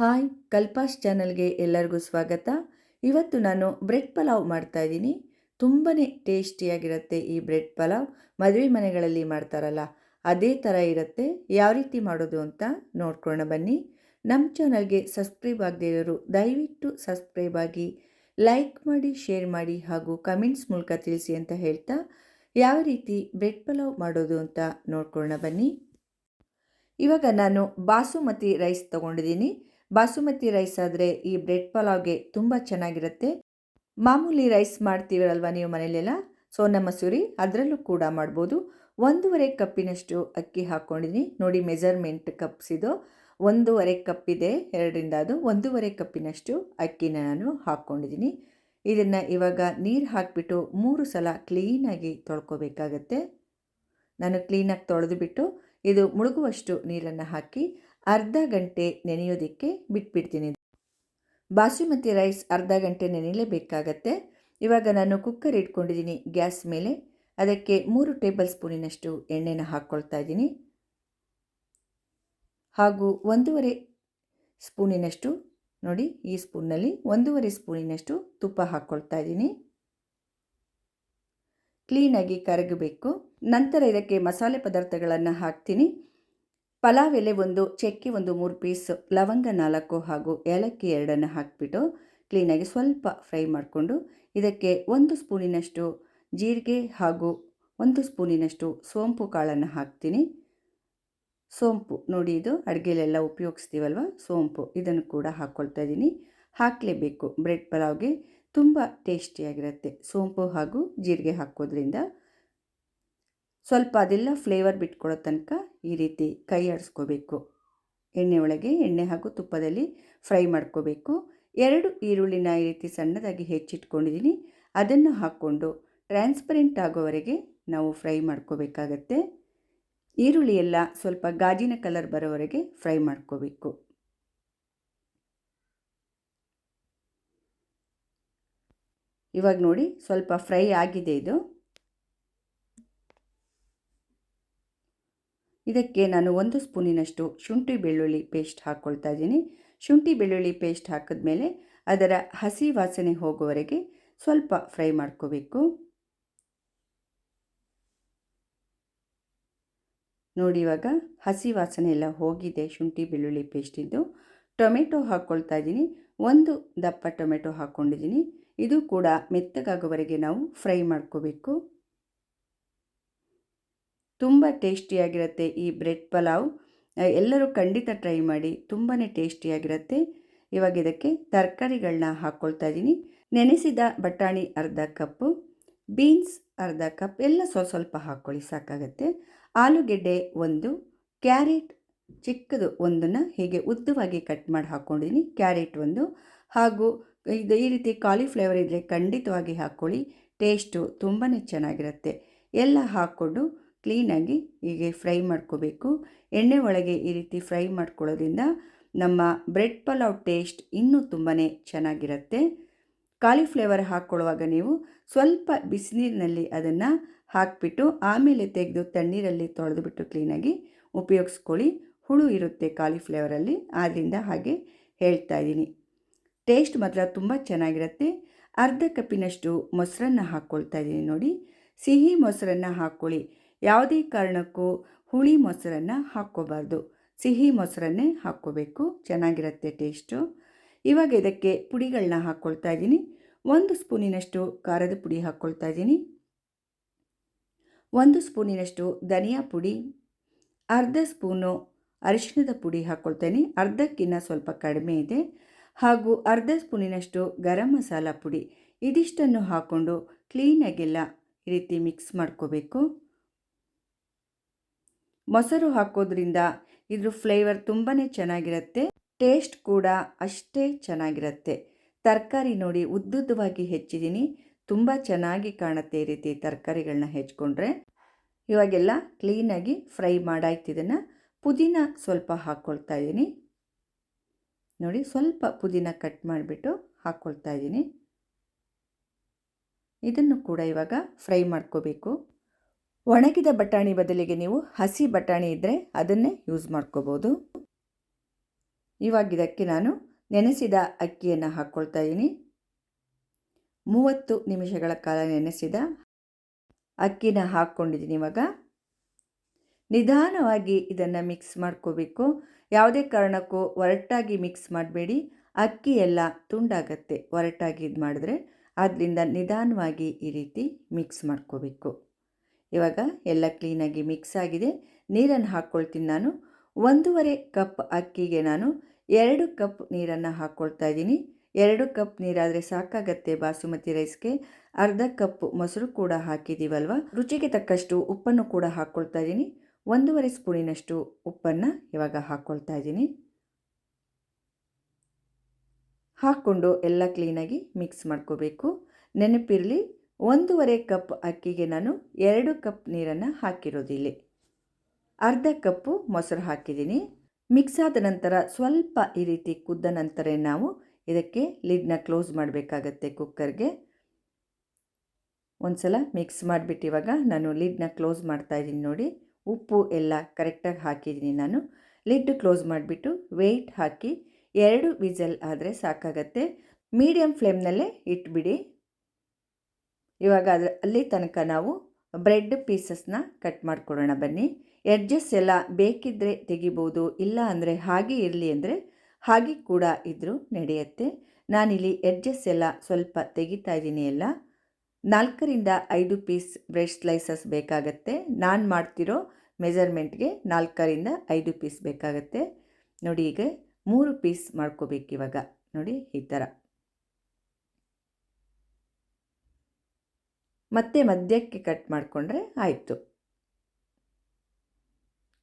Hi ಕಲ್ಪಾಸ್ ಚಾನಲ್ಗೆ ಎಲ್ಲರಿಗೂ ಸ್ವಾಗತ. ಇವತ್ತು ನಾನು ಬ್ರೆಡ್ ಪಲಾವ್ ಮಾಡ್ತಾ ಇದ್ದೀನಿ. ತುಂಬಾ ಟೇಸ್ಟಿಯಾಗಿರುತ್ತೆ ಈ ಬ್ರೆಡ್ ಪಲಾವ್. ಮದುವೆ ಮನೆಗಳಲ್ಲಿ ಮಾಡ್ತಾರಲ್ಲ, ಅದೇ ಥರ ಇರುತ್ತೆ. ಯಾವ ರೀತಿ ಮಾಡೋದು ಅಂತ ನೋಡ್ಕೊಳ್ಳೋಣ ಬನ್ನಿ. ನಮ್ಮ ಚಾನಲ್ಗೆ ಸಬ್ಸ್ಕ್ರೈಬ್ ಆಗದೇ ಇರೋರು ದಯವಿಟ್ಟು ಸಬ್ಸ್ಕ್ರೈಬ್ ಆಗಿ ಲೈಕ್ ಮಾಡಿ, ಶೇರ್ ಮಾಡಿ ಹಾಗೂ ಕಮೆಂಟ್ಸ್ ಮೂಲಕ ತಿಳಿಸಿ ಅಂತ ಹೇಳ್ತಾ, ಯಾವ ರೀತಿ ಬ್ರೆಡ್ ಪಲಾವ್ ಮಾಡೋದು ಅಂತ ನೋಡ್ಕೊಳ್ಳೋಣ ಬನ್ನಿ. ಇವಾಗ ನಾನು ಬಾಸುಮತಿ ರೈಸ್ ತೊಗೊಂಡಿದ್ದೀನಿ. ಬಾಸುಮತಿ ರೈಸ್ ಆದರೆ ಈ ಬ್ರೆಡ್ ಪಲಾವ್ಗೆ ತುಂಬ ಚೆನ್ನಾಗಿರುತ್ತೆ. ಮಾಮೂಲಿ ರೈಸ್ ಮಾಡ್ತೀವಲ್ವ ನೀವು ಮನೇಲೆಲ್ಲ? ಸೋನಾ ಮಸೂರಿ ಅದರಲ್ಲೂ ಕೂಡ ಮಾಡ್ಬೋದು. ಒಂದೂವರೆ ಕಪ್ಪಿನಷ್ಟು ಅಕ್ಕಿ ಹಾಕ್ಕೊಂಡಿದ್ದೀನಿ ನೋಡಿ ಮೆಜರ್ಮೆಂಟ್ ಕಪ್ಸ್ ಇದು. ಒಂದೂವರೆ ಇದೆ ಎರಡರಿಂದ ಅದು. ಒಂದೂವರೆ ಕಪ್ಪಿನಷ್ಟು ಅಕ್ಕಿನ ನಾನು ಹಾಕ್ಕೊಂಡಿದ್ದೀನಿ ಇದನ್ನು ಇವಾಗ ನೀರು ಹಾಕಿಬಿಟ್ಟು ಮೂರು ಸಲ ಕ್ಲೀನಾಗಿ ತೊಳ್ಕೊಬೇಕಾಗತ್ತೆ. ನಾನು ಕ್ಲೀನಾಗಿ ತೊಳೆದುಬಿಟ್ಟು ಇದು ಮುಳುಗುವಷ್ಟು ನೀರನ್ನು ಹಾಕಿ ಅರ್ಧ ಗಂಟೆ ನೆನೆಯೋದಕ್ಕೆ ಬಿಟ್ಬಿಡ್ತೀನಿ. ಬಾಸುಮತಿ ರೈಸ್ ಅರ್ಧ ಗಂಟೆ ನೆನೆಯಲೇಬೇಕಾಗತ್ತೆ. ಇವಾಗ ನಾನು ಕುಕ್ಕರ್ ಇಟ್ಕೊಂಡಿದ್ದೀನಿ ಗ್ಯಾಸ್ ಮೇಲೆ. ಅದಕ್ಕೆ ಮೂರು ಟೇಬಲ್ ಸ್ಪೂನಿನಷ್ಟು ಎಣ್ಣೆನ ಹಾಕ್ಕೊಳ್ತಾ ಇದ್ದೀನಿ. ಹಾಗೂ ಒಂದೂವರೆ ಸ್ಪೂನಿನಷ್ಟು, ನೋಡಿ ಈ ಸ್ಪೂನ್ನಲ್ಲಿ ಒಂದೂವರೆ ಸ್ಪೂನಿನಷ್ಟು ತುಪ್ಪ ಹಾಕ್ಕೊಳ್ತಾ ಇದ್ದೀನಿ. ಕ್ಲೀನಾಗಿ ಕರಗಬೇಕು. ನಂತರ ಇದಕ್ಕೆ ಮಸಾಲೆ ಪದಾರ್ಥಗಳನ್ನು ಹಾಕ್ತೀನಿ. ಪಲಾವ್ ಎಲೆ ಒಂದು, ಚಕ್ಕೆ ಒಂದು ಮೂರು ಪೀಸ್ ಲವಂಗ ನಾಲ್ಕು ಹಾಗೂ ಏಲಕ್ಕಿ ಎರಡನ್ನು ಹಾಕಿಬಿಟ್ಟು ಕ್ಲೀನಾಗಿ ಸ್ವಲ್ಪ ಫ್ರೈ ಮಾಡಿಕೊಂಡು ಇದಕ್ಕೆ ಒಂದು ಸ್ಪೂನಿನಷ್ಟು ಜೀರಿಗೆ ಹಾಗೂ ಒಂದು ಸ್ಪೂನಿನಷ್ಟು ಸೋಂಪು ಕಾಳನ್ನು ಹಾಕ್ತೀನಿ. ಸೋಂಪು, ನೋಡಿ ಇದು ಅಡುಗೆಲೆಲ್ಲ ಉಪಯೋಗಿಸ್ತೀವಲ್ವ? ಸೋಂಪು, ಇದನ್ನು ಕೂಡ ಹಾಕ್ಕೊಳ್ತಾ ಇದ್ದೀನಿ. ಹಾಕಲೇಬೇಕು. ಬ್ರೆಡ್ ಪಲಾವ್ಗೆ ತುಂಬ ಟೇಸ್ಟಿಯಾಗಿರುತ್ತೆ. ಸೋಂಪು ಹಾಗೂ ಜೀರಿಗೆ ಹಾಕೋದ್ರಿಂದ ಸ್ವಲ್ಪ ಅದೆಲ್ಲ ಫ್ಲೇವರ್ ಬಿಟ್ಕೊಡೋ ತನಕ ಈ ರೀತಿ ಕೈ ಆಡಿಸ್ಕೋಬೇಕು. ಎಣ್ಣೆ ಒಳಗೆ ಎಣ್ಣೆ ಹಾಗೂ ತುಪ್ಪದಲ್ಲಿ ಫ್ರೈ ಮಾಡ್ಕೋಬೇಕು. ಎರಡು ಈರುಳ್ಳಿನ ಈ ರೀತಿ ಸಣ್ಣದಾಗಿ ಹೆಚ್ಚಿಟ್ಕೊಂಡಿದ್ದೀನಿ. ಅದನ್ನು ಹಾಕ್ಕೊಂಡು ಟ್ರಾನ್ಸ್ಪರೆಂಟ್ ಆಗೋವರೆಗೆ ನಾವು ಫ್ರೈ ಮಾಡ್ಕೋಬೇಕಾಗತ್ತೆ. ಈರುಳ್ಳಿ ಎಲ್ಲ ಸ್ವಲ್ಪ ಗಾಜಿನ ಕಲರ್ ಬರೋವರೆಗೆ ಫ್ರೈ ಮಾಡ್ಕೋಬೇಕು. ಇವಾಗ ನೋಡಿ ಸ್ವಲ್ಪ ಫ್ರೈ ಆಗಿದೆ ಇದು. ಇದಕ್ಕೆ ನಾನು ಒಂದು ಸ್ಪೂನಿನಷ್ಟು ಶುಂಠಿ ಬೆಳ್ಳುಳ್ಳಿ ಪೇಸ್ಟ್ ಹಾಕ್ಕೊಳ್ತಾ ಇದ್ದೀನಿ. ಶುಂಠಿ ಬೆಳ್ಳುಳ್ಳಿ ಪೇಸ್ಟ್ ಹಾಕಿದ್ಮೇಲೆ ಅದರ ಹಸಿ ವಾಸನೆ ಹೋಗುವವರೆಗೆ ಸ್ವಲ್ಪ ಫ್ರೈ ಮಾಡ್ಕೋಬೇಕು. ನೋಡಿ ಇವಾಗ ಹಸಿ ವಾಸನೆ ಎಲ್ಲ ಹೋಗಿದೆ ಶುಂಠಿ ಬೆಳ್ಳುಳ್ಳಿ ಪೇಸ್ಟಿದ್ದು ಟೊಮೆಟೊ ಹಾಕ್ಕೊಳ್ತಾ ಇದ್ದೀನಿ. ಒಂದು ದಪ್ಪ ಟೊಮೆಟೊ ಹಾಕ್ಕೊಂಡಿದ್ದೀನಿ ಇದು ಕೂಡ ಮೆತ್ತಗಾಗೋವರೆಗೆ ನಾವು ಫ್ರೈ ಮಾಡ್ಕೋಬೇಕು. ತುಂಬ ಟೇಸ್ಟಿಯಾಗಿರುತ್ತೆ ಈ ಬ್ರೆಡ್ ಪಲಾವ್. ಎಲ್ಲರೂ ಖಂಡಿತ ಟ್ರೈ ಮಾಡಿ ತುಂಬಾ ಟೇಸ್ಟಿಯಾಗಿರುತ್ತೆ. ಇವಾಗ ಇದಕ್ಕೆ ತರಕಾರಿಗಳನ್ನ ಹಾಕ್ಕೊಳ್ತಾ ಇದ್ದೀನಿ ನೆನೆಸಿದ ಬಟಾಣಿ ಅರ್ಧ ಕಪ್ಪು, ಬೀನ್ಸ್ ಅರ್ಧ ಕಪ್, ಎಲ್ಲ ಸ್ವಲ್ಪ ಸ್ವಲ್ಪ ಹಾಕ್ಕೊಳ್ಳಿ ಸಾಕಾಗತ್ತೆ. ಆಲೂಗೆಡ್ಡೆ ಒಂದು, ಕ್ಯಾರೆಟ್ ಚಿಕ್ಕದು ಒಂದನ್ನು ಹೀಗೆ ಉದ್ದವಾಗಿ ಕಟ್ ಮಾಡಿ ಹಾಕ್ಕೊಂಡಿದ್ದೀನಿ ಕ್ಯಾರೆಟ್ ಒಂದು, ಹಾಗೂ ಇದು ಈ ರೀತಿ ಕಾಲಿಫ್ಲವರ್ ಇದ್ದರೆ ಖಂಡಿತವಾಗಿ ಹಾಕ್ಕೊಳ್ಳಿ ಟೇಸ್ಟು ತುಂಬಾ ಚೆನ್ನಾಗಿರುತ್ತೆ. ಎಲ್ಲ ಹಾಕ್ಕೊಂಡು ಕ್ಲೀನಾಗಿ ಹೀಗೆ ಫ್ರೈ ಮಾಡ್ಕೋಬೇಕು. ಎಣ್ಣೆ ಒಳಗೆ ಈ ರೀತಿ ಫ್ರೈ ಮಾಡ್ಕೊಳ್ಳೋದ್ರಿಂದ ನಮ್ಮ ಬ್ರೆಡ್ ಪಲಾವ್ ಟೇಸ್ಟ್ ಇನ್ನೂ ತುಂಬಾ ಚೆನ್ನಾಗಿರುತ್ತೆ. ಕಾಲಿಫ್ಲೇವರ್ ಹಾಕ್ಕೊಳ್ಳುವಾಗ ನೀವು ಸ್ವಲ್ಪ ಬಿಸಿನೀರಿನಲ್ಲಿ ಅದನ್ನು ಹಾಕಿಬಿಟ್ಟು ಆಮೇಲೆ ತೆಗೆದು ತಣ್ಣೀರಲ್ಲಿ ತೊಳೆದುಬಿಟ್ಟು ಕ್ಲೀನಾಗಿ ಉಪಯೋಗಿಸ್ಕೊಳ್ಳಿ. ಹುಳು ಇರುತ್ತೆ ಕಾಲಿಫ್ಲೇವರಲ್ಲಿ ಆದ್ದರಿಂದ ಹಾಗೆ ಹೇಳ್ತಾ ಇದ್ದೀನಿ. ಟೇಸ್ಟ್ ಮಾತ್ರ ತುಂಬ ಚೆನ್ನಾಗಿರುತ್ತೆ. ಅರ್ಧ ಕಪ್ಪಿನಷ್ಟು ಮೊಸರನ್ನು ಹಾಕ್ಕೊಳ್ತಾ ಇದ್ದೀನಿ ನೋಡಿ. ಸಿಹಿ ಮೊಸರನ್ನು ಹಾಕ್ಕೊಳ್ಳಿ. ಯಾವುದೇ ಕಾರಣಕ್ಕೂ ಹುಳಿ ಮೊಸರನ್ನು ಹಾಕ್ಕೋಬಾರ್ದು. ಸಿಹಿ ಮೊಸರನ್ನೇ ಹಾಕ್ಕೋಬೇಕು. ಚೆನ್ನಾಗಿರುತ್ತೆ ಟೇಸ್ಟು ಇವಾಗ ಇದಕ್ಕೆ ಪುಡಿಗಳನ್ನ ಹಾಕ್ಕೊಳ್ತಾ ಇದ್ದೀನಿ. ಒಂದು ಸ್ಪೂನಿನಷ್ಟು ಖಾರದ ಪುಡಿ ಹಾಕ್ಕೊಳ್ತಾ ಇದ್ದೀನಿ. ಒಂದು ಸ್ಪೂನಿನಷ್ಟು ಧನಿಯಾ ಪುಡಿ, ಅರ್ಧ ಸ್ಪೂನು ಅರಿಶಿಣದ ಪುಡಿ ಹಾಕ್ಕೊಳ್ತೇನೆ ಅರ್ಧಕ್ಕಿಂತ ಸ್ವಲ್ಪ ಕಡಿಮೆ ಇದೆ. ಹಾಗೂ ಅರ್ಧ ಸ್ಪೂನಿನಷ್ಟು ಗರಂ ಮಸಾಲ ಪುಡಿ. ಇದಿಷ್ಟನ್ನು ಹಾಕ್ಕೊಂಡು ಕ್ಲೀನಾಗೆಲ್ಲ ಈ ರೀತಿ ಮಿಕ್ಸ್ ಮಾಡ್ಕೋಬೇಕು. ಮೊಸರು ಹಾಕೋದ್ರಿಂದ ಇದ್ರ ಫ್ಲೇವರ್ ತುಂಬಾ ಚೆನ್ನಾಗಿರುತ್ತೆ ಟೇಸ್ಟ್ ಕೂಡ ಅಷ್ಟೇ ಚೆನ್ನಾಗಿರುತ್ತೆ. ತರಕಾರಿ ನೋಡಿ ಉದ್ದುದ್ದವಾಗಿ ಹೆಚ್ಚಿದ್ದೀನಿ ತುಂಬ ಚೆನ್ನಾಗಿ ಕಾಣುತ್ತೆ ಈ ರೀತಿ ತರಕಾರಿಗಳನ್ನ ಹೆಚ್ಕೊಂಡ್ರೆ. ಇವಾಗೆಲ್ಲ ಕ್ಲೀನಾಗಿ ಫ್ರೈ ಮಾಡಾಯ್ತಿದ್ದನ್ನು ಪುದೀನ ಸ್ವಲ್ಪ ಹಾಕ್ಕೊಳ್ತಾ ಇದ್ದೀನಿ ನೋಡಿ ಸ್ವಲ್ಪ ಪುದೀನ ಕಟ್ ಮಾಡಿಬಿಟ್ಟು ಹಾಕ್ಕೊಳ್ತಾ ಇದ್ದೀನಿ ಇದನ್ನು ಕೂಡ ಇವಾಗ ಫ್ರೈ ಮಾಡ್ಕೋಬೇಕು. ಒಣಗಿದ ಬಟಾಣಿ ಬದಲಿಗೆ ನೀವು ಹಸಿ ಬಟಾಣಿ ಇದ್ದರೆ ಅದನ್ನೇ ಯೂಸ್ ಮಾಡ್ಕೋಬೋದು. ಇವಾಗ ಇದಕ್ಕೆ ನಾನು ನೆನೆಸಿದ ಅಕ್ಕಿಯನ್ನು ಹಾಕ್ಕೊಳ್ತಾ ಇದ್ದೀನಿ. ಮೂವತ್ತು ನಿಮಿಷಗಳ ಕಾಲ ನೆನೆಸಿದ ಅಕ್ಕಿನ ಹಾಕ್ಕೊಂಡಿದ್ದೀನಿ ಇವಾಗ. ನಿಧಾನವಾಗಿ ಇದನ್ನು ಮಿಕ್ಸ್ ಮಾಡ್ಕೋಬೇಕು. ಯಾವುದೇ ಕಾರಣಕ್ಕೂ ಒರಟಾಗಿ ಮಿಕ್ಸ್ ಮಾಡಬೇಡಿ. ಅಕ್ಕಿ ಎಲ್ಲ ತುಂಡಾಗತ್ತೆ. ಒರಟಾಗಿ ಇದು ಮಾಡಿದ್ರೆ ಆದ್ದರಿಂದ ನಿಧಾನವಾಗಿ ಈ ರೀತಿ ಮಿಕ್ಸ್ ಮಾಡ್ಕೋಬೇಕು. ಇವಾಗ ಎಲ್ಲ ಕ್ಲೀನಾಗಿ ಮಿಕ್ಸ್ ಆಗಿದೆ. ನೀರನ್ನು ಹಾಕ್ಕೊಳ್ತೀನಿ ನಾನು. ಒಂದೂವರೆ ಕಪ್ ಅಕ್ಕಿಗೆ ನಾನು ಎರಡು ಕಪ್ ನೀರನ್ನು ಹಾಕ್ಕೊಳ್ತಾ ಇದ್ದೀನಿ. ಎರಡು ಕಪ್ ನೀರಾದರೆ ಸಾಕಾಗತ್ತೆ ಬಾಸುಮತಿ ರೈಸ್ಗೆ ಅರ್ಧ ಕಪ್ ಮೊಸರು ಕೂಡ ಹಾಕಿದ್ದೀವಲ್ವ ರುಚಿಗೆ ತಕ್ಕಷ್ಟು ಉಪ್ಪನ್ನು ಕೂಡ ಹಾಕ್ಕೊಳ್ತಾ ಇದ್ದೀನಿ. ಒಂದೂವರೆ ಸ್ಪೂನಿನಷ್ಟು ಉಪ್ಪನ್ನು ಇವಾಗ ಹಾಕ್ಕೊಳ್ತಾ ಇದ್ದೀನಿ. ಹಾಕ್ಕೊಂಡು ಎಲ್ಲ ಕ್ಲೀನಾಗಿ ಮಿಕ್ಸ್ ಮಾಡ್ಕೋಬೇಕು. ನೆನಪಿರಲಿ ಒಂದೂವರೆ ಕಪ್ ಅಕ್ಕಿಗೆ ನಾನು ಎರಡು ಕಪ್ ನೀರನ್ನು ಹಾಕಿರೋದಿಲ್ಲಿ. ಅರ್ಧ ಕಪ್ಪು ಮೊಸರು ಹಾಕಿದ್ದೀನಿ. ಮಿಕ್ಸ್ ಆದ ನಂತರ ಸ್ವಲ್ಪ ಈ ರೀತಿ ಕುದ್ದ ನಂತರ ನಾವು ಇದಕ್ಕೆ ಲಿಡ್ನ ಕ್ಲೋಸ್ ಮಾಡಬೇಕಾಗತ್ತೆ ಕುಕ್ಕರ್ಗೆ. ಒಂದು ಸಲ ಮಿಕ್ಸ್ ಮಾಡಿಬಿಟ್ಟು ಇವಾಗ ನಾನು ಲಿಡ್ನ ಕ್ಲೋಸ್ ಮಾಡ್ತಾಯಿದ್ದೀನಿ ನೋಡಿ. ಉಪ್ಪು ಎಲ್ಲ ಕರೆಕ್ಟಾಗಿ ಹಾಕಿದ್ದೀನಿ ನಾನು. ಲಿಡ್ ಕ್ಲೋಸ್ ಮಾಡಿಬಿಟ್ಟು ವೆಯ್ಟ್ ಹಾಕಿ ಎರಡು ವಿಸಲ್ ಆದರೆ ಸಾಕಾಗತ್ತೆ. ಮೀಡಿಯಮ್ ಫ್ಲೇಮ್ನಲ್ಲೇ ಇಟ್ಬಿಡಿ. ಇವಾಗ ಅದರ ಅಲ್ಲಿ ತನಕ ನಾವು ಬ್ರೆಡ್ ಪೀಸಸ್ನ ಕಟ್ ಮಾಡ್ಕೊಡೋಣ ಬನ್ನಿ. ಎಡ್ಜಸ್ ಎಲ್ಲ ಬೇಕಿದ್ದರೆ ತೆಗಿಬೋದು, ಇಲ್ಲ ಅಂದರೆ ಹಾಗೆ ಇರಲಿ ಅಂದರೆ ಹಾಗೆ ಕೂಡ ಇದ್ದರೂ ನಡೆಯುತ್ತೆ. ನಾನಿಲ್ಲಿ ಎಡ್ಜಸ್ ಎಲ್ಲ ಸ್ವಲ್ಪ ತೆಗಿತಾ ಇದ್ದೀನಿ ಎಲ್ಲ. ನಾಲ್ಕರಿಂದ ಐದು ಪೀಸ್ ಬ್ರೆಡ್ ಸ್ಲೈಸಸ್ ಬೇಕಾಗತ್ತೆ. ನಾನು ಮಾಡ್ತಿರೋ ಮೆಜರ್ಮೆಂಟ್ಗೆ ನಾಲ್ಕರಿಂದ ಐದು ಪೀಸ್ ಬೇಕಾಗತ್ತೆ. ನೋಡಿ ಈಗ ಮೂರು ಪೀಸ್ ಮಾಡ್ಕೋಬೇಕು ಇವಾಗ. ನೋಡಿ ಈ ಥರ. ಮತ್ತೆ ಮಧ್ಯಕ್ಕೆ ಕಟ್ ಮಾಡಿಕೊಂಡ್ರೆ ಆಯಿತು.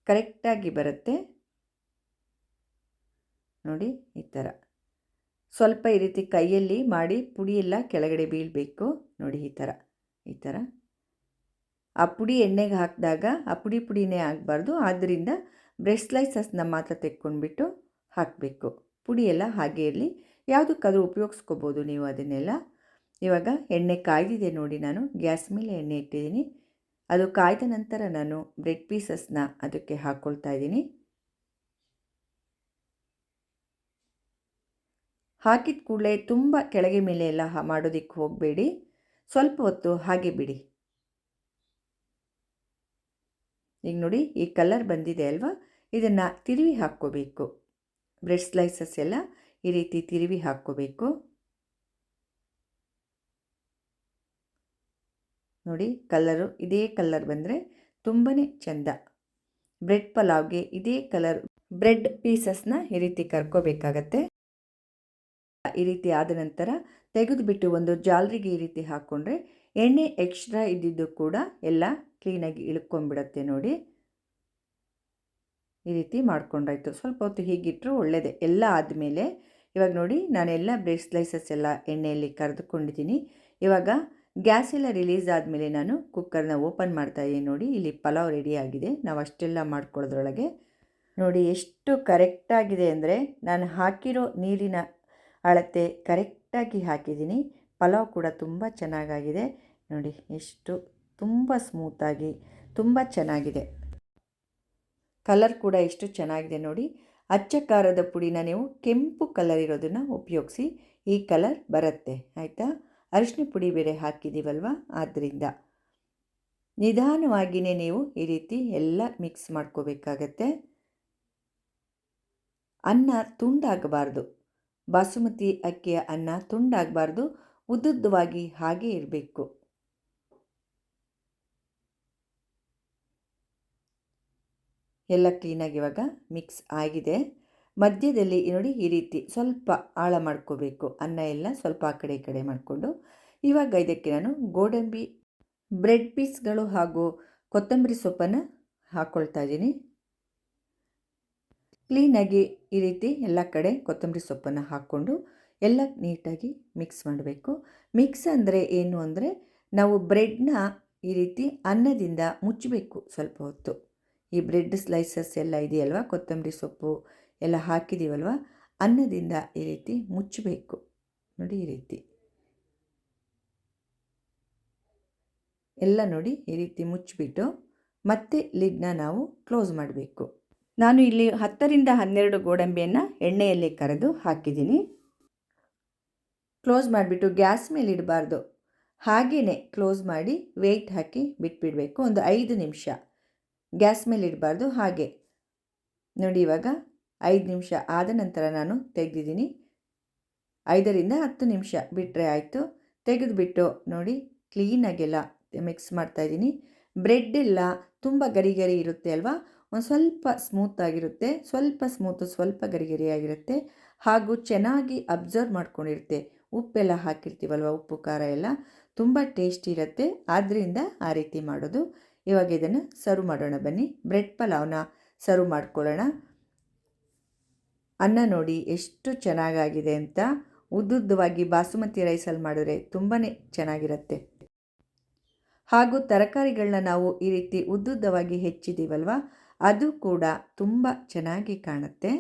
ಕರೆಕ್ಟಾಗಿ ಬರುತ್ತೆ. ನೋಡಿ ಈ ಥರ ಸ್ವಲ್ಪ ಈ ರೀತಿ ಕೈಯಲ್ಲಿ ಮಾಡಿ ಪುಡಿ ಎಲ್ಲ ಕೆಳಗಡೆ ಬೀಳಬೇಕು. ನೋಡಿ ಈ ಥರ ಈ ಥರ ಆ ಪುಡಿ ಎಣ್ಣೆಗೆ ಹಾಕಿದಾಗ ಆ ಪುಡಿ ಪುಡಿನೇ ಆಗಬಾರ್ದು. ಆದ್ದರಿಂದ ಬ್ರೆಸ್ಟ್ ಸ್ಲೈಸಸ್ನ ಮಾತ್ರ ತೆಕ್ಕೊಂಡ್ಬಿಟ್ಟು ಹಾಕಬೇಕು. ಪುಡಿ ಎಲ್ಲ ಹಾಗೆ ಇರಲಿ. ಯಾವುದಕ್ಕಾದರೂ ಉಪಯೋಗಿಸ್ಕೋಬೋದು ನೀವು ಅದನ್ನೆಲ್ಲ. ಇವಾಗ ಎಣ್ಣೆ ಕಾಯ್ದಿದೆ ನೋಡಿ ನಾನು. ಗ್ಯಾಸ್ ಮೇಲೆ ಎಣ್ಣೆ ಇಟ್ಟಿದ್ದೀನಿ. ಅದು ಕಾಯ್ದ ನಂತರ ನಾನು ಬ್ರೆಡ್ ಪೀಸಸ್ನ ಅದಕ್ಕೆ ಹಾಕ್ಕೊಳ್ತಾ ಇದ್ದೀನಿ. ಹಾಕಿದ ಕೂಡಲೇ ತುಂಬ ಕೆಳಗೆ ಮೇಲೆ ಎಲ್ಲ ಮಾಡೋದಕ್ಕೆ ಹೋಗಬೇಡಿ. ಸ್ವಲ್ಪ ಹೊತ್ತು ಹಾಗೆ ಬಿಡಿ. ಈಗ ನೋಡಿ ಈ ಕಲರ್ ಬಂದಿದೆ ಅಲ್ವಾ? ಇದನ್ನು ತಿರುವಿ ಹಾಕ್ಕೋಬೇಕು. ಬ್ರೆಡ್ ಸ್ಲೈಸಸ್ ಎಲ್ಲ ಈ ರೀತಿ ತಿರುವಿ ಹಾಕ್ಕೋಬೇಕು. ನೋಡಿ ಕಲ್ಲರು ಇದೇ ಕಲ್ಲರ್ ಬಂದರೆ ತುಂಬಾ ಚೆಂದ. ಬ್ರೆಡ್ ಪಲಾವ್ಗೆ ಇದೇ ಕಲರ್ ಬ್ರೆಡ್ ಪೀಸಸ್ನ ಈ ರೀತಿ ಕರ್ಕೋಬೇಕಾಗತ್ತೆ. ಈ ರೀತಿ ಆದ ನಂತರ ತೆಗೆದುಬಿಟ್ಟು ಒಂದು ಜಾಲರಿಗೆ ಈ ರೀತಿ ಹಾಕ್ಕೊಂಡ್ರೆ ಎಣ್ಣೆ ಎಕ್ಸ್ಟ್ರಾ ಇದ್ದಿದ್ದು ಕೂಡ ಎಲ್ಲ ಕ್ಲೀನಾಗಿ ಇಳ್ಕೊಂಡ್ಬಿಡತ್ತೆ ನೋಡಿ. ಈ ರೀತಿ ಮಾಡ್ಕೊಂಡ್ರಾಯ್ತು. ಸ್ವಲ್ಪ ಹೊತ್ತು ಹೀಗಿಟ್ಟರು ಒಳ್ಳೆಯದೇ ಎಲ್ಲ ಆದಮೇಲೆ ಇವಾಗ ನೋಡಿ ನಾನೆಲ್ಲ ಬ್ರೆಡ್ ಸ್ಲೈಸಸ್ ಎಲ್ಲ ಎಣ್ಣೆಯಲ್ಲಿ ಕರೆದುಕೊಂಡಿದ್ದೀನಿ. ಇವಾಗ ಗ್ಯಾಸ್ ಎಲ್ಲ ರಿಲೀಸ್ ಆದಮೇಲೆ ನಾನು ಕುಕ್ಕರ್ನ ಓಪನ್ ಮಾಡ್ತಾಯಿದ್ದೀನಿ ನೋಡಿ, ಇಲ್ಲಿ ಪಲಾವ್ ರೆಡಿ ಆಗಿದೆ. ನಾವು ಅಷ್ಟೆಲ್ಲ ಮಾಡ್ಕೊಳ್ಳೋದ್ರೊಳಗೆ ನೋಡಿ ಎಷ್ಟು ಕರೆಕ್ಟಾಗಿದೆ ಅಂದರೆ ನಾನು ಹಾಕಿರೋ ನೀರಿನ ಅಳತೆ ಕರೆಕ್ಟಾಗಿ ಹಾಕಿದ್ದೀನಿ. ಪಲಾವ್ ಕೂಡ ತುಂಬ ಚೆನ್ನಾಗಾಗಿದೆ. ನೋಡಿ ಎಷ್ಟು ತುಂಬ ಸ್ಮೂತಾಗಿ ತುಂಬ ಚೆನ್ನಾಗಿದೆ. ಕಲರ್ ಕೂಡ ಎಷ್ಟು ಚೆನ್ನಾಗಿದೆ ನೋಡಿ. ಅಚ್ಚ ಖಾರದ ಪುಡಿನ ನೀವು ಕೆಂಪು ಕಲರ್ ಇರೋದನ್ನು ಉಪಯೋಗಿಸಿ ಈ ಕಲರ್ ಬರುತ್ತೆ. ಆಯಿತಾ? ಅರಿಶಿನ ಪುಡಿ ಬೇರೆ ಹಾಕಿದ್ದೀವಲ್ವ ಆದ್ದರಿಂದ ನಿಧಾನವಾಗಿಯೇ ನೀವು ಈ ರೀತಿ ಎಲ್ಲ ಮಿಕ್ಸ್ ಮಾಡ್ಕೋಬೇಕಾಗತ್ತೆ. ಅನ್ನ ತುಂಡಾಗಬಾರ್ದು. ಬಾಸುಮತಿ ಅಕ್ಕಿಯ ಅನ್ನ ತುಂಡಾಗಬಾರ್ದು. ಉದ್ದುದ್ದವಾಗಿ ಹಾಗೆ ಇರಬೇಕು. ಎಲ್ಲ ಕ್ಲೀನಾಗಿ ಇವಾಗ ಮಿಕ್ಸ್ ಆಗಿದೆ. ಮಧ್ಯದಲ್ಲಿ ನೋಡಿ ಈ ರೀತಿ ಸ್ವಲ್ಪ ಆಳ ಮಾಡ್ಕೋಬೇಕು. ಅನ್ನ ಎಲ್ಲ ಸ್ವಲ್ಪ ಆ ಕಡೆ ಈ ಕಡೆ ಮಾಡಿಕೊಂಡು ಇವಾಗ ಇದಕ್ಕೆ ನಾನು ಗೋಡಂಬಿ ಬ್ರೆಡ್ ಪೀಸ್ಗಳು ಹಾಗೂ ಕೊತ್ತಂಬರಿ ಸೊಪ್ಪನ್ನು ಹಾಕ್ಕೊಳ್ತಾ ಇದ್ದೀನಿ. ಕ್ಲೀನಾಗಿ ಈ ರೀತಿ ಎಲ್ಲ ಕಡೆ ಕೊತ್ತಂಬರಿ ಸೊಪ್ಪನ್ನು ಹಾಕ್ಕೊಂಡು ಎಲ್ಲ ನೀಟಾಗಿ ಮಿಕ್ಸ್ ಮಾಡಬೇಕು. ಮಿಕ್ಸ್ ಅಂದರೆ ಏನು ಅಂದರೆ ನಾವು ಬ್ರೆಡ್ನ ಈ ರೀತಿ ಅನ್ನದಿಂದ ಮುಚ್ಚಬೇಕು ಸ್ವಲ್ಪ ಹೊತ್ತು. ಈ ಬ್ರೆಡ್ ಸ್ಲೈಸಸ್ ಎಲ್ಲ ಇದೆಯಲ್ವ? ಕೊತ್ತಂಬರಿ ಸೊಪ್ಪು ಎಲ್ಲ ಹಾಕಿದ್ದೀವಲ್ವ ಅನ್ನದಿಂದ ಈ ರೀತಿ ಮುಚ್ಚಬೇಕು. ನೋಡಿ ಈ ರೀತಿ. ಎಲ್ಲ ನೋಡಿ ಈ ರೀತಿ ಮುಚ್ಚಿಬಿಟ್ಟು ಮತ್ತೆ ಲಿಡ್ನ ನಾವು ಕ್ಲೋಸ್ ಮಾಡಬೇಕು. ನಾನು ಇಲ್ಲಿ ಹತ್ತರಿಂದ ಹನ್ನೆರಡು ಗೋಡಂಬಿಯನ್ನು ಎಣ್ಣೆಯಲ್ಲಿ ಕರೆದು ಹಾಕಿದ್ದೀನಿ. ಕ್ಲೋಸ್ ಮಾಡಿಬಿಟ್ಟು ಗ್ಯಾಸ್ ಮೇಲೆ ಇಡಬಾರ್ದು. ಹಾಗೆಯೇ ಕ್ಲೋಸ್ ಮಾಡಿ ವೆಯ್ಟ್ ಹಾಕಿ ಬಿಟ್ಬಿಡಬೇಕು. ಒಂದು ಐದು ನಿಮಿಷ. ಗ್ಯಾಸ್ ಮೇಲೆ ಇಡಬಾರ್ದು. ಹಾಗೆ. ನೋಡಿ ಇವಾಗ ಐದು ನಿಮಿಷ ಆದ ನಂತರ ನಾನು ತೆಗೆದಿದ್ದೀನಿ. ಐದರಿಂದ ಹತ್ತು ನಿಮಿಷ ಬಿಟ್ಟರೆ ಆಯಿತು. ತೆಗೆದುಬಿಟ್ಟು ನೋಡಿ ಕ್ಲೀನಾಗೆಲ್ಲ ಮಿಕ್ಸ್ ಮಾಡ್ತಾಯಿದ್ದೀನಿ ಬ್ರೆಡ್ ಎಲ್ಲ ತುಂಬ ಗರಿ ಗರಿ ಇರುತ್ತೆ ಅಲ್ವಾ? ಒಂದು ಸ್ವಲ್ಪ ಸ್ಮೂತ್ ಆಗಿರುತ್ತೆ. ಸ್ವಲ್ಪ ಸ್ಮೂತು ಸ್ವಲ್ಪ ಗರಿಗರಿಯಾಗಿರುತ್ತೆ ಹಾಗೂ ಚೆನ್ನಾಗಿ ಅಬ್ಸರ್ವ್ ಮಾಡ್ಕೊಂಡಿರುತ್ತೆ. ಉಪ್ಪೆಲ್ಲ ಹಾಕಿರ್ತೀವಲ್ವ? ಉಪ್ಪು, ಖಾರ ಎಲ್ಲ. ತುಂಬ ಟೇಸ್ಟಿ ಇರುತ್ತೆ. ಆದ್ದರಿಂದ ಆ ರೀತಿ ಮಾಡೋದು. ಇವಾಗ ಇದನ್ನು ಸರ್ವ್ ಮಾಡೋಣ ಬನ್ನಿ. ಬ್ರೆಡ್ ಪಲಾವ್ನ ಸರ್ವ್ ಮಾಡ್ಕೊಳ್ಳೋಣ. ಅನ್ನ ನೋಡಿ ಎಷ್ಟು ಚೆನ್ನಾಗಾಗಿದೆ ಅಂತ ಉದ್ದುದ್ದವಾಗಿ ಬಾಸುಮತಿ ರೈಸಲ್ಲಿ ಮಾಡಿದ್ರೆ ತುಂಬಾ ಚೆನ್ನಾಗಿರುತ್ತೆ. ಹಾಗೂ ತರಕಾರಿಗಳನ್ನ ನಾವು ಈ ರೀತಿ ಉದ್ದುದ್ದವಾಗಿ ಹೆಚ್ಚಿದ್ದೀವಲ್ವ ಅದು ಕೂಡ ತುಂಬ ಚೆನ್ನಾಗಿ ಕಾಣುತ್ತೆ.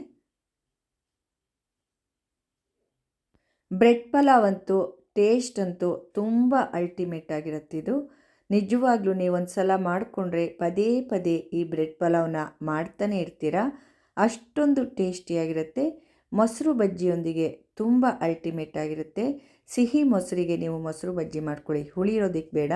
ಬ್ರೆಡ್ ಪಲಾವ್ ಅಂತೂ ಟೇಸ್ಟ್ ಅಂತೂ ತುಂಬ ಅಲ್ಟಿಮೇಟ್ ಆಗಿರುತ್ತೆ ಇದು. ನಿಜವಾಗ್ಲೂ ನೀವು ಒಂದು ಸಲ ಮಾಡಿಕೊಂಡ್ರೆ ಪದೇ ಪದೇ ಈ ಬ್ರೆಡ್ ಪಲಾವ್ನ ಮಾಡ್ತಾನೆ ಇರ್ತೀರ? ಅಷ್ಟೊಂದು ಟೇಸ್ಟಿಯಾಗಿರುತ್ತೆ. ಮೊಸರು ಬಜ್ಜಿಯೊಂದಿಗೆ ತುಂಬ ಅಲ್ಟಿಮೇಟ್ ಆಗಿರುತ್ತೆ. ಸಿಹಿ ಮೊಸರಿಗೆ ನೀವು ಮೊಸರು ಬಜ್ಜಿ ಮಾಡ್ಕೊಳ್ಳಿ. ಹುಳಿ ಇರೋದಕ್ಕೆ ಬೇಡ.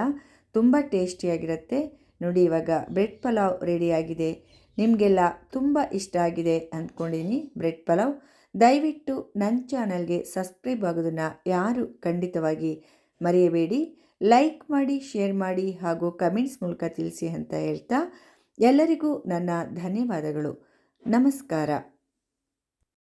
ತುಂಬ ಟೇಸ್ಟಿಯಾಗಿರುತ್ತೆ. ನೋಡಿ ಇವಾಗ ಬ್ರೆಡ್ ಪಲಾವ್ ರೆಡಿಯಾಗಿದೆ ನಿಮಗೆಲ್ಲ ತುಂಬ ಇಷ್ಟ ಆಗಿದೆ ಅಂದ್ಕೊಂಡಿನಿ ಬ್ರೆಡ್ ಪಲಾವ್. ದಯವಿಟ್ಟು ನನ್ನ ಚಾನಲ್ಗೆ ಸಬ್ಸ್ಕ್ರೈಬ್ ಆಗೋದನ್ನು ಯಾರು ಖಂಡಿತವಾಗಿ ಮರೆಯಬೇಡಿ. ಲೈಕ್ ಮಾಡಿ, ಶೇರ್ ಮಾಡಿ ಹಾಗೂ ಕಮೆಂಟ್ಸ್ ಮೂಲಕ ತಿಳಿಸಿ ಅಂತ ಹೇಳ್ತಾ ಎಲ್ಲರಿಗೂ ನನ್ನ ಧನ್ಯವಾದಗಳು. ನಮಸ್ಕಾರ.